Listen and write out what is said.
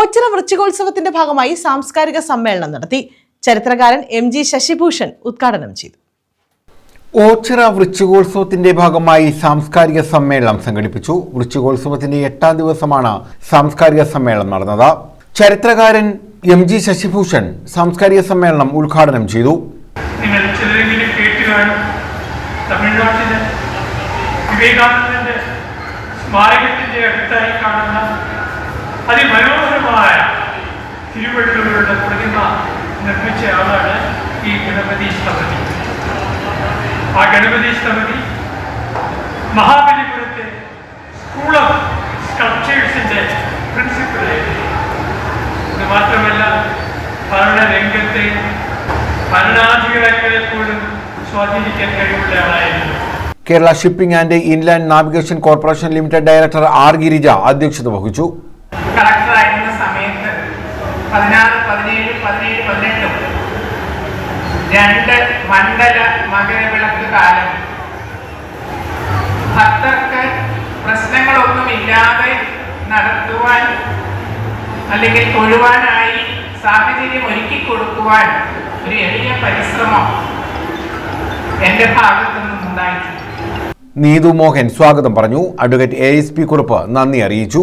ഓച്ചിറ വൃശ്ചികോത്സവത്തിന്റെ ഭാഗമായി സാംസ്കാരിക സമ്മേളനം നടത്തി ചരിത്രകാരൻ എം ജി ശശിഭൂഷൺ ഉദ്ഘാടനം ചെയ്തു. ഓച്ചിറ വൃശ്ചികോത്സവത്തിന്റെ ഭാഗമായി സാംസ്കാരിക സമ്മേളനം സംഘടിപ്പിച്ചു. വൃശ്ചികോത്സവത്തിന്റെ എട്ടാം ദിവസമാണ് സാംസ്കാരിക സമ്മേളനം നടന്നത്. ചരിത്രകാരൻ എം ജി ശശിഭൂഷൺ സാംസ്കാരിക സമ്മേളനം ഉദ്ഘാടനം ചെയ്തു. നിങ്ങൾ ചിലരെങ്കിലും കേട്ട് കാണും തമിഴ്നാട്ടിലെ വിവേകാനന്ദന്റെ സ്മാരകത്തിന്റെ അടുത്തായി കാണുന്ന അതിമനോഹരമായ തിരുവള്ളുവരുടെ പ്രതിമ നിർമ്മിച്ച ആളാണ് ഈ ഗണപതി സമിതി ആ ഗണപതി സമിതി മഹാബലിപുരത്തെ സ്കൂൾ ഓഫ് സ്കൾപ്ചേഴ്സിന്റെ പ്രിൻസിപ്പലായിരുന്നു ഇത് മാത്രമല്ല ഭരണരംഗത്തെ ഭരണാധികാരികളെ പോലും സ്വാധീനിക്കാൻ കഴിവുള്ള ആളായിരുന്നു. Kerala shipping and inland navigation corporation limited director R Girija അധ്യക്ഷത വഹിച്ചു. കളക്ടറായിരുന്ന സമയത്ത് പതിനാറ് പതിനേഴ് പതിനേഴ് പതിനെട്ടും. രണ്ട് മണ്ഡല മകരവിളക്ക് കാലം. ഭക്തർക്ക് പ്രശ്നങ്ങളൊന്നുമില്ലാതെ നടത്തുവാൻ അല്ലെങ്കിൽ തൊഴുവാനായി സാഹചര്യം ഒരുക്കി കൊടുക്കുവാൻ ഒരു എളിയ പരിശ്രമം എന്റെ ഭാഗത്തു നിന്നുണ്ടായിട്ടുണ്ട് നീതു മോഹൻ സ്വാഗതം പറഞ്ഞു. അഡ്വക്കേറ്റ് എ എസ് പി കുറിപ്പ് നന്ദി അറിയിച്ചു.